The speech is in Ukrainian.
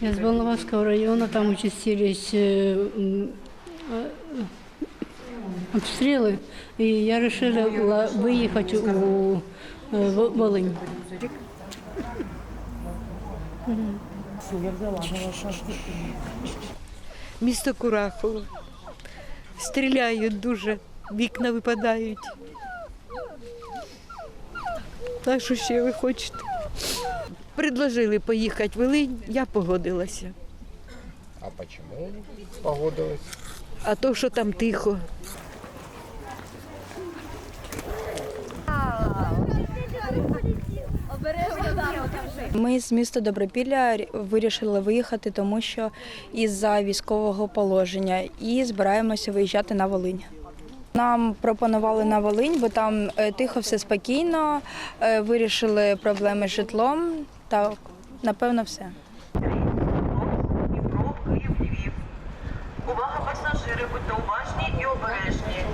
Я с Волноваского района, там участились э, м, э, обстрелы, и я решила выехать у э, в Волынь. Місто Курахово. Стріляють дуже, вікна випадають. Так що ще ви хочете? Предложили поїхати в Волинь, я погодилася. А почему погодилась? А то, що там тихо. Ми з міста Добропілля вирішили виїхати, тому що із-за військового положення і збираємося виїжджати на Волинь. Нам пропонували на Волинь, бо там е, тихо, все спокійно, е, вирішили проблеми з житлом. Так, напевно, все. Дніпро, Львів. Увага пасажири, будьте уважні і обережні.